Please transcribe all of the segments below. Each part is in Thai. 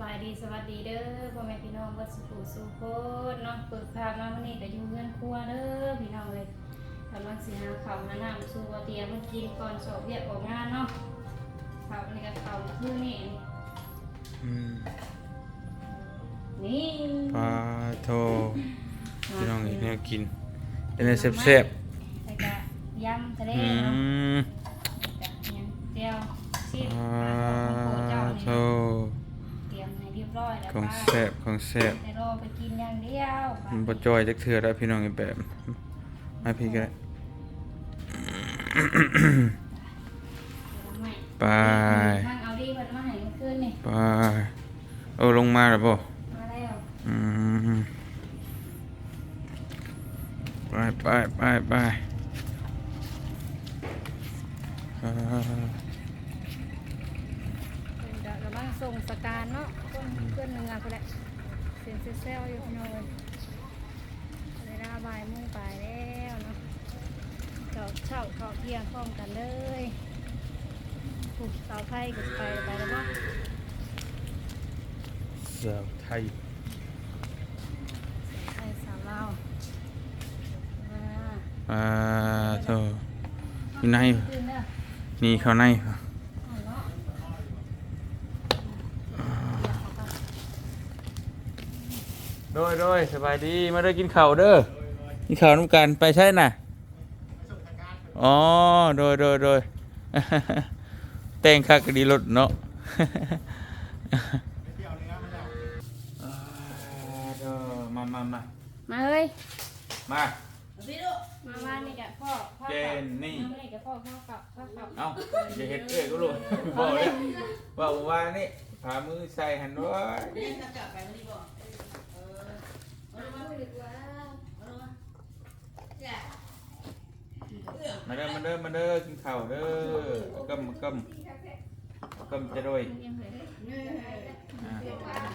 บายดีสวัสดีเด้อพ่อแม่พี่น้องเบัดสุขสุขคนเนาะเปิดภาพมาวันนี้ก็อยู่เรือนครัวเด้อพี่น้องเลยกำลังสิหาข้าวหาน้ำสู่บ่เตรียมมากินก่อนสอบเรียกออกงานเนาะข้าวนี่ก็ข้าวคือนี่อืมนี่ปลาโทพี่น้องอีกแนวกินเป็นอะไรแซ่บแล้วก็ยำทะเลๆอืเนาะมกับหยังเจียวซีด ของป้าแซ่บของแซ่บแต่รอไปกินอย่างเดียวมันบ่จอยจักเทื่อแล้วพี่น้องอีกแบบมาพี่ก็ได้ไปทางเอาดีเพิ่นมาให้เมื่อคืนนี่ไปโอ้ลงมาแล้วบ่มาแล้วอืมไปไปไปไปอ่า เพิ่นก็กำลัง ส่งสการเนาะคนเพื่อนหนึงอะเพิ่นแหละเสียงเซลๆอยู่พี่น้องเอ้ยเวลาบ่ายโมงไปแล้วเนาะเช้าเช้าเข้าเที่ยงพร้อมกันเลยผูกเสาไฟก็สิไปไปแล้วบ่สาวไทยไอ้สาวลาวมาปลาโทอยู่ในขึ้นเด้อนี่เข้าใน เอาเนาะ โดยโดยสบายดีมาเด้อกินข้าวเด้อกินข้าวน้ำกันไปใช่น่ะอ๋อโดยโดยโดยแต่งคักก็ดีรถเนาะอ่าเด้อมามามามาเฮ้ยมามาบ้านนี่กะพ่อพ่อเจกับนนี่มาบ้านนี่กะพ่อพ่อกับพ่อกับเอ้าอย่าเฮ็ดเอ้ยก็รู้บอกเลยว่าว่านี่พามือใส่หันด้วย มาเด้อมาเด้อมาเด้อกินข้าวเด้อกำกำกำจะด้วยอ่า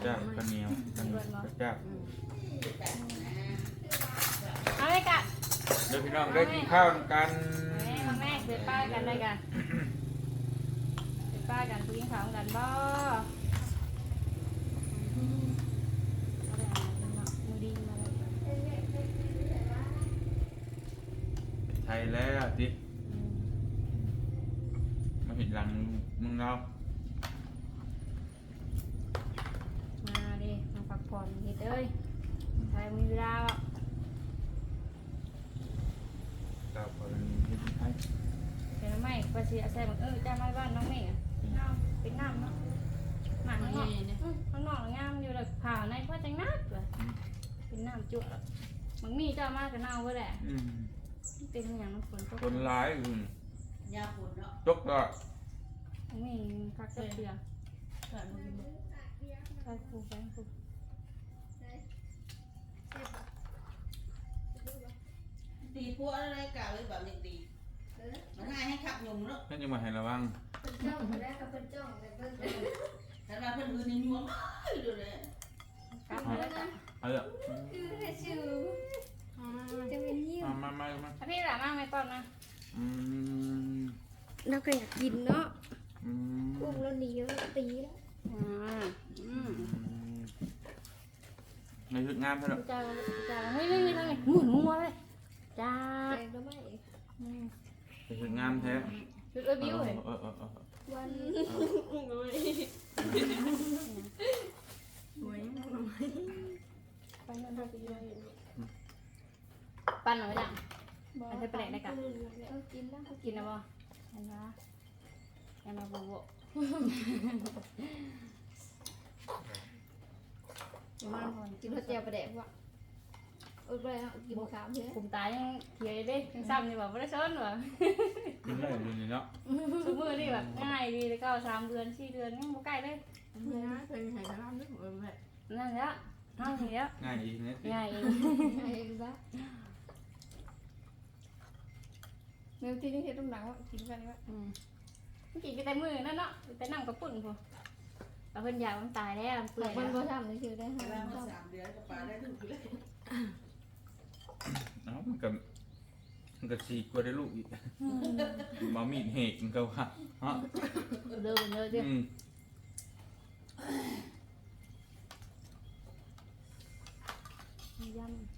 จ้าข้าวเหนียวข้าวเหนียวจ้าเอาเลยกะเดี๋ยวพี่น้องได้กินข้าวกันแม่มาแม่เดินป้ายกันเลยกันเดินป้ายกันคุยข่าวกันบ่มือดีมาเลย ไทยแล้วดิมาเห็นหลังมึงเรามาดิมาพักผ่อนนิดเอ้ยใครมีเวลาอะเก่าคนเห็นไทยเป็นไม่ภาษีอาศัยบังเออจ้ามาบ้านน้องเมย์น้ำเป็นน้ำเนาะหมาข้างนอกข้างนอกงามอยู่เลยผ่าในพ่อจังนักเลยเป็นน้ำจุ่บางมีเจ้ามากกับเน่าเว้ยแหละอืม เป็นอย่างน้ำฝนตกคนร้ายอืมยาฝุ่นเนาะจกก็มีพักเสือข้าวคูไปคูตีพวกอะไรกล่าวเลยแบบนี้ตีมันง่ายให้ขับยมเนาะนั่นยังมาให้ระวังแต่ว่าเพิ่นคือในยวมดูเลยครับแล้วก็เอาเถอะจะเป็นยิ้ว มามามามาพี่หลามากไหมตอนนะอืมเราก็อยากกินเนาะอืมอุ้มแล้วหนีแล้วตีแล้วอ่าอืมในชุดงามเท่าไหร่จ้าจ้าเฮ้ยไม่มีทางไหนหมุนมัวเลยจ้าแตกแล้วไหมในชุดงามแท้จุดเอ้ยบิ้วเลยเออเออเออวันไปนั่นไปเลยปั้นหน่อยจ้ะ อันนี้เป็นอะไรกะเออกินแล้วกินนะบ่เห็นปะเห็นปะโบโบกินมากคนกินข้าวเจียวปลาแดกวะเออไปเอากินขาวเถอะกลุ่มตายยังเขียวอยู่เด้ยังซ้ำนี่แบบไม่ได้ซ้อนว่ะกินได้ดูนี่เนาะทุกมือนี่แบบง่ายดีแล้วก็สามเดือนสี่เดือนยังบ่ใกล้เลยนะเคยใส่กระลำนึกเออแม่นั่นแหละนั่นแหละง่ายอีกนิดง่ายเองไอ้บ้า เงิอที่นี่เฮ็ดต้มหนังว่ากินกันนี่ว่าอืมมันกินกัแต่มือนั่นเนาะแต่นั่งกระปุ่นพอเอาเพิ่นยาวมันตายแล้วมันเปื่อยมันบ่ทำนี่คือได้ค่ะแล้วมาสามเดือนก็ปลาได้ถึงเลยเอ้ามันก็มันก็สีกว่าได้ลูกอีกมามีดเหกมันก็ว่าฮะเดินเดินเด้อยำ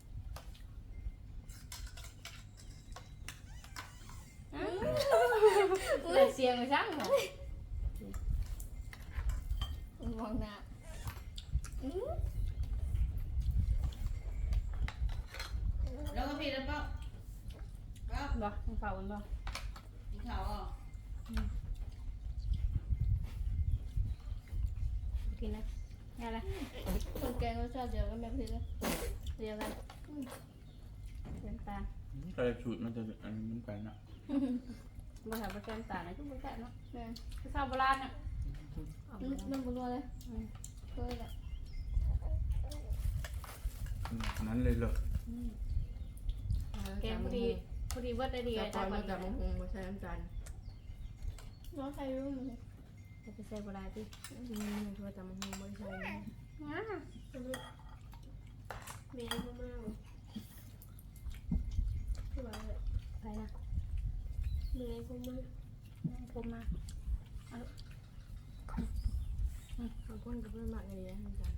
เสียงไปซ้ำเหรอมองหน้าอือแล้วก็พี่แล้วก็ก็บ่มึงเฝ้ามันบ่กินข้าวอะกินนะนี่อะไรคนแกงรสชาติเดียวกันแบบนี้เลยเดียวกันเป็นตาลกระสูตรมันจะอันนี้น้ำกันอะ บ่ถามว่าแกนตาลนะทุกคนแค่เนาะแม่นคือข้าวโบราณเนี่ยอืมมันบ่นัวเลยเคยแหละขนาดนั้นเลยเหรอแกงพอดีพอดีเวิร์ดได้ดีแต่ไอ้ตอตานก่อมานจากมงคงมาใช้น้ำตาลน้องใครรู้มั้ยจะไปใส่โบราณที่อืมตัวจากมงคงไม่ใช่อ่ามีมากมากคือว่าแบบ ไปนะ มีอะไรพวกมันผมมาบางคนก็ไม่มาเลยนะน้ำตาล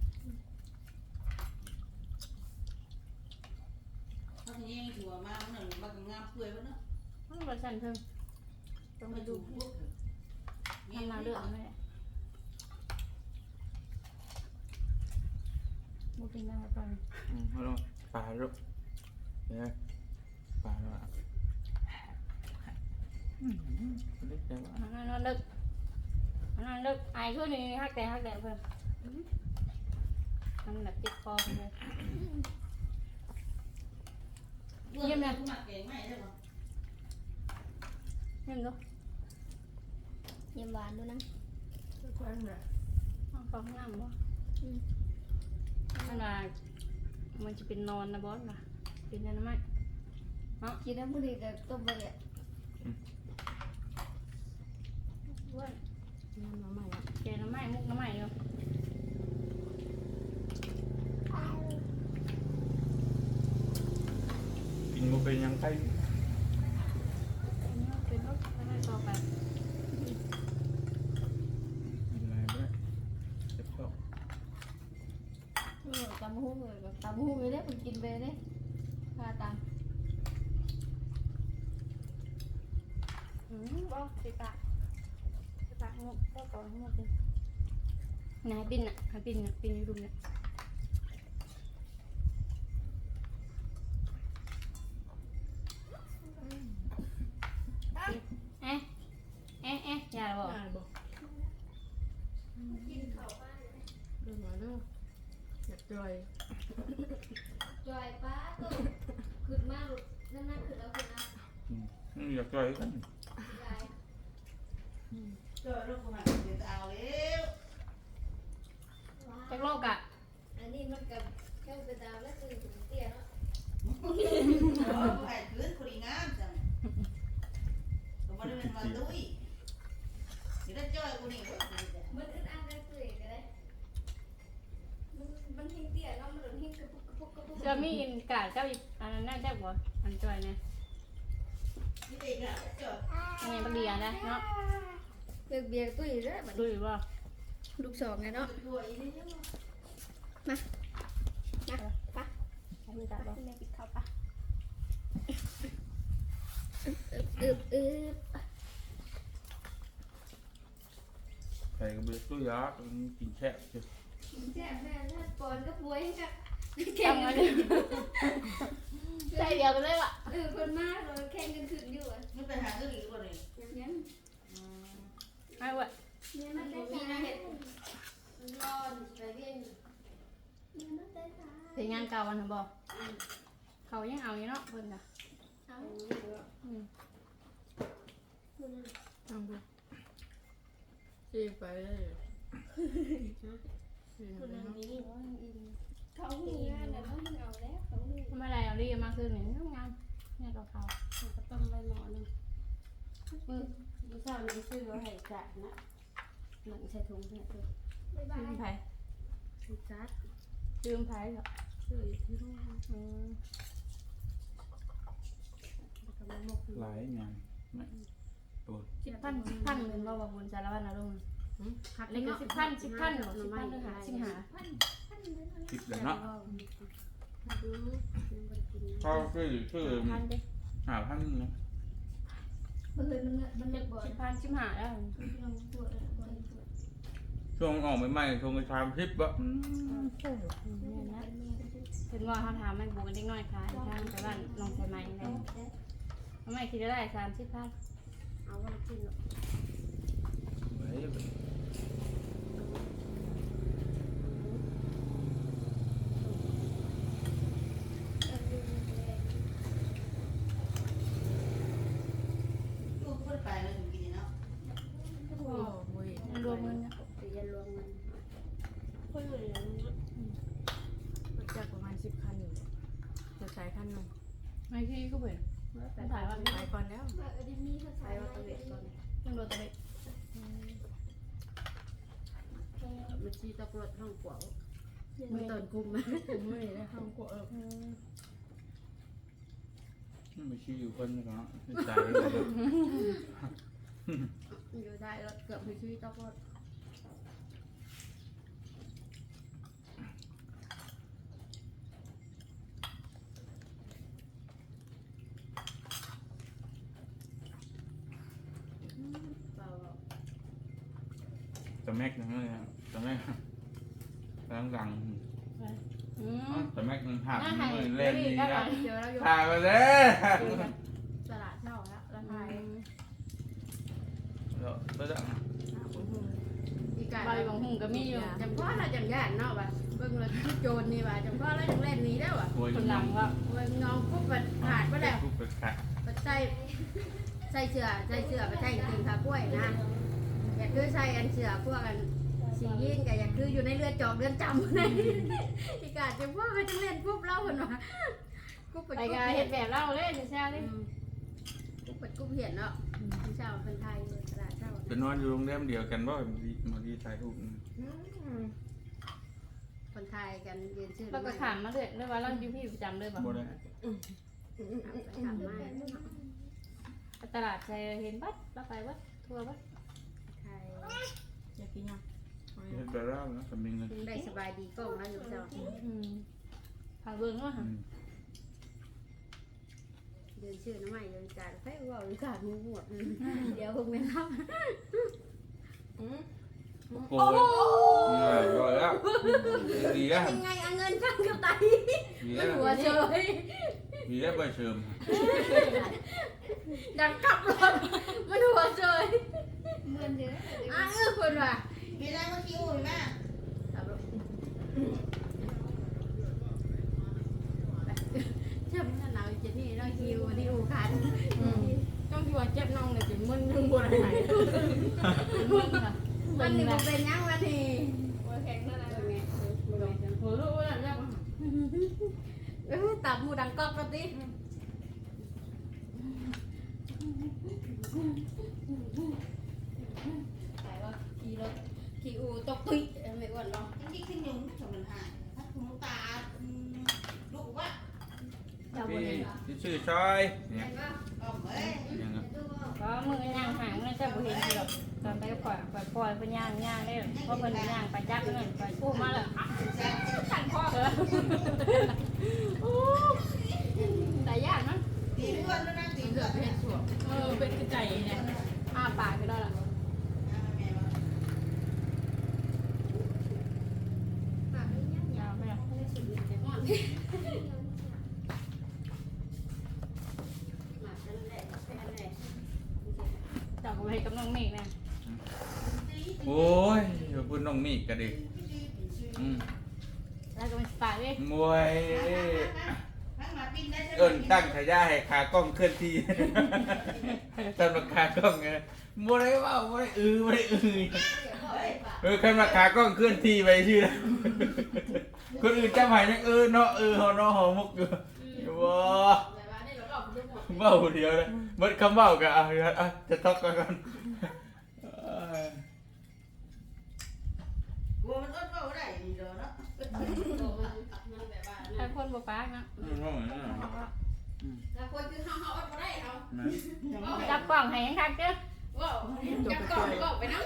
เขาจะยิงหัวมาหนึ่งมันก็งามเปื่อยปะเนาะต้องบริษัทเพิ่มต้องไปมาดูพวกทำมาเรื่องเลยบุกินได้ตอนอืมเอาลปลาลูกเนี่ยปลาแล้วอะอืมเล็กแต่ว่านอนดึกนอนดึกไอ้ขึ้นนี่ฮักแต่ฮักแต่เพิ่มมันแบบติดคอเลยเยี่ยมเลยคุณหมักเก่งไหมใช่ปะเห็นดูเยี่ยมหวานด้วยนะทุกคนเลยฟังน้ำบ่มันว่ามันจะเป็นนอนนะบอสนะเป็นยังไงกินน้ำบุหรี่กับต้มไปเลย ว่าน้ำมาใหม่แกน้ำไม้มุกน้ำไม้อยู่กินมันเป็นยังไงเป็นรถไม่ต่อไปอะไรไม่ได้เจ็บท้องเออตำหูเลยแบบตำหูไปเลยมันกินไปเลยค่าตังค์อืมบ่สิปะ สิปะมุกก็ต่อมุกเลยนายปินอะหาปินอะปินอยู่ดุมเนี่ยเอ๊ะเอ๊ะเอ๊ะอย่าบอกได้บอกเรื่องมาเรื่องอยากจอยจอยป้าก็ขึ้นมากนั่นนั่นขึ้นแล้วขึ้นนะอืมอืมอยากจ่อยกันยาย เจอลูกคุณหมักเดี๋ยวจะเอาแล้วจากโลกอะอันนี้มันกับแค่เป็นดาวแล้วคือถึงเตี้ยเนาะโอ้ไอ้คืนคุยงามจังก็ไม่ได้เป็นวันดุยเดี๋ยวได้จ้อยกูนี่เว้ยมันอึดอัดได้ตัวเองก็ได้มันมันทิ้งเตี้ยเนาะมันโดนทิ้งกระปุกกระปุกกระปุกจะมีอินกาดเจ้าอีกอันนั้นน่าจะบ่อันจอยเนี่ยนี่เด็กอะจ้อยอันนี้บักเดียนะเนาะ เบียกเบียกตุ้ยเด้อบัดดูนี้อยู่บ่ลูกสองไงเนาะตัวอีนี่เนาะปะให้มือจับบ่แม่กินข้าวปะอึบอึบใส่กระเบือตัวยากมันกินแค่เจ้าแซ่บแม่ถ้าก่อนก็ป่วยกับแข่งกันเลยใส่เดียวกันเลยว่ะเออคนมากเลยแข่งกันขึ้นอยู่อะมันไปหาเรื่องอีกคนเลยอย่างนั้น ไอ้เว้ยเนี่ยมันได้มีเห็ดร้อนไปเรียนเนี่ยมันได้ตาเพลงงานเก่าวันน่ะบ่เขายังเอาอยู่เนาะเพิ่นน่ะเอาอืมทำดูซีไปเลยซีคไปนเนาะนี้เขาหูงานแล้วเขาเอาแล้วเขาหูทำไมอะไรเอาดีมาคือหนึ่งงานเนี่ยกับเขาก็ต้มใบหมอหนึ่ง มือมือเช้านี้ซื้อไว้ให้จัดนะหนึ่งใส่ถุงเนี่ยตัวบ๊ายบาลืยมไผซื้อจัดลืมไผเหรอซื้ออีกที่นู่นนะอืมแล้วก็มาหมกหลายงานไม่โอ้ยสิบพันสิบพันเงินบ่ว่าบุญสารวัตรนะลุงหักเล็กก็สิบพันสิบพันหรอสิบพันหรือหาสิบหาคิดแล้วเนาะหักรู้ยังบ่ได้กินเขาคือคือพันเด้หาพันเนาะ มันเลยมันมันเล็กบ่อยชิบพันชิบหาแล้วเราปวดเลยปวดปวดช่วงออกใหม่ๆช่วงชามทิพย์บ่เนี่ยนะถึงว่าเขาถามไม่บุกกันเล็กน้อยค่ะทางไปบ้านน้องใส่ไหมเลยทำไมคิดได้สามสิบพันเอาวันกินเฮ้ย ลูกพูดไปแล้วถึงกินเนาะ โอ้โหย มันรวมเงินนะ เดี๋ยวจะรวมเงิน คนเลยรถจักรประมาณสิบคันอยู่จะใช้คันหนึ่ง ไม่พี่ ก็เปิดมันถ่ายว่าไปก่อนแล้วไปว่าตะเวนก่อนมันโดนตะเบ็ดมันชีตะกรดห้องกวาวมันตอนคุมมันผมไม่ได้ทำกว่าเออไม่ชื่ออยู่คนก็ใจอยู่ได้แล้วเกือบมีชีวิตตะกรด เปล่า ตะแม็กนั่นเลยตะแม็กดังดัง อืม ตะแม็กมันหักน่าถ่ายเล่นดีก็นะ เจอแล้วอยู่ถ่ายมาเลยตลาดเช่าแล้วราคาเดี๋ยวไปจ้ะอีกาใบของหุ่งก็มีอยู่จำพ่อเราจำญาติเนาะว่ะเบิ่งเราที่โจรนี่ว่ะจำพ่อเราจังเล่นนี้แล้วว่ะโวยคนหลังว่าเบิ่งน้องปุ๊บมันขาดไปแล้วปุ๊บเปิดขาดไปใส่ใส่เสื้อใส่เสื้อไปใส่กางเกงขากล้วยนะอยากคือใส่อันเสื้อพวกกัน สียีนกับอยากคืออยู่ในเรือนจอกเรือนจำเลยอีกาจำพ่อเขาจังเล่นปุ๊บเล่าคนว่าปุ๊บไปไปกุ๊บกาเห็เห็ดดแบบเล่าเลยเช้านี่ปุ๊บไปกุ๊บเห็ดเนาะพี่เช้าคนไทยตลาดเช้าจะนอนอยู่โรงแรมเดียวกันบ่ดีมาดีถ่ายรูปคนไทยกันยืนชื่อเราก็ถามมาเลยเลยว่าเราอยู่พี่ประจำเลยป่ะบ่ได้ถามมาตลาดใจเห็นบัดเราไปบัดทัวร์บัดไทยอยากกินยัง เฮ็ดแต่แล้วนะสำเร็จเลยได้สบายดีกล้องแล้วอยู่เช้าอืมพาเบิ้งว่าอืมเดินชื่อน้ำใหม่เดินการไฟว่าวิการมูหมดเดี๋ยวคงไม่รับโอ้ยนี่แหละรอยแล้วดีแล้วยังไงเอาเงินข้างกับไตดีมัแล้นวหัวเฉยดีแล้วไปเชิมดังขับรถมันหัวเฉยเงินเยอะอ้าเออคนว่ะ มีอะไรมาคิวไหมขับรถเชื่อมันหนาวจะนี่เราคิวนี่อูคันต้องที่ว่าเจ็บน้องเลยจะมึนทั้งบนอะไรมันนี้มันเป็นยังวันนี้แข็งนั่นและโหลูกว่าแล้ตับมูดังกอกแล้วติ ขายว่า ขี่รถ ขี่อูตกตุ้ยไม่อ้วนหรอกจริงๆขึ้นยุงสมันหายถ้าคุณตาลูกว่าเจ้าบนพี่เลยที่ชื่อชอยเนี่ยก็เอ้ยอย่างนั้นก็มือย่างห่างนั่นเจ้าบุเห็นเดียวตอนไปก็ปล่อยปล่อยปล่อยเป็นย่างย่างได้เพราะเป็นย่างไปจับเงินไปกู้มาเลยขันคอเลยโอ้แต่ยากนะตีเพื่อนแล้วนะตีเลืเพื่ออนดเพชรสวมเออเป็นกระใจเนี่ยอ้าปากก็ได้ละ ยาวไปอะ หมาฉันแหละแค่นั้นแหละ จับไปกับน้องเมฆเนี่ยโอ้ยขอบคุณน้องมีกกันดิอืมแล้วก็เป็นปากเลยมวยเอิ้นตั้งฉายาให้ขากล้องเคลื่อนที่ สำหรับขากล้องไงบ่ได้เว่าบ่ได้อือบ่ได้อือเออคันว่าขากล้องเคลื่อนที่ไปชื่อคนอื่นจำหายยังเออเนาะเออเฮาเนาะเฮามุกอยู่ว้าแบบว่าได้เราบอกทุกหมด เว้าเดียวเลยเบิดคำเว้าก็อะอะจะทอกกันก่อนเอ้ยกลัวมันอดเบาได้ดีเด้อเนาะมันแบบว่าถ้าคนบ่ปากนะอืมว่าเหมือนกันเหรอถ้าคนคือเฮาเฮาอดบ่ได้เอานะจับกล่องให้ยังคักเด้อว้าวจับกล่องกล่องไปนะ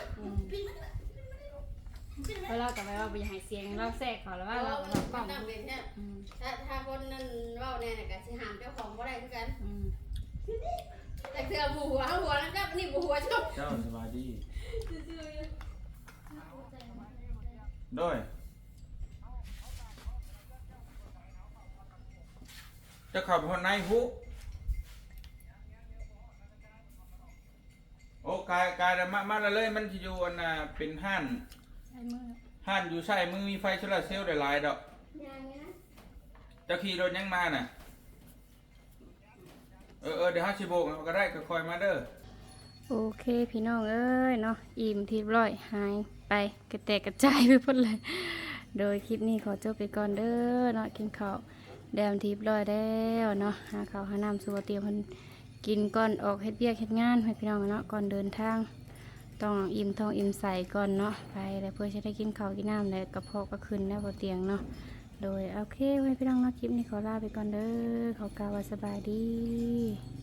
เพราะเรากับไปว่าไปหายเสียงเราแทรกเขาแล้วว่าว่าเราเราเรากล่องต้องเป็นเนี่ยอืมถ้าถ้าคนนั้นเว้าแน่น่ะก็สิหามเจ้าของบ่ได้คือกัน อืมแต่เธอหัวหัวแล้วก็นี่หัวชอบเจ้าสบายดีโดยจะเขับคนในฮุโอ้กายกายมามาแล้วเลยมันจะอยู่อันน่ะเป็นห้าน ใช้มือห้านอยู่ใส่มือมีไฟโซลาร์เซลล์หลายๆดอกอย่างนี้นะเจะขี่รถยังมาน่ะ เออเออเดี๋ยวห้าชิโบกเอาก็ได้ก็คอยมาเด้อ โอเคพี่น้องเอ้ยเนาะอิ่มทีบร้อยหายไปกระแตกกระจายไปหมดเลย โดยคลิปนี้ขอจบไปก่อนเด้อเนาะกินข้าวแดมทิพย์ร้อยแล้วเนาะหาข้าวหาน้ำสัวเตรียมมันกินก่อนออกเฮ็ดเบียกเฮ็ดงานให้พี่น้องเนาะก่อนเดินทาง ต้องอิ่มท้องอิ่มใส่ก่อนเนาะไปแล้วเพื่อจะได้กินข้าวกินน้ำแล้วกระเพาะก็ขึ้นแล้วบนเตียงเนาะโดยโอเคไว้พี่น้องเนาะคลิปนี้ขอลาไปก่อนเด้อขอกล่าวสบายดี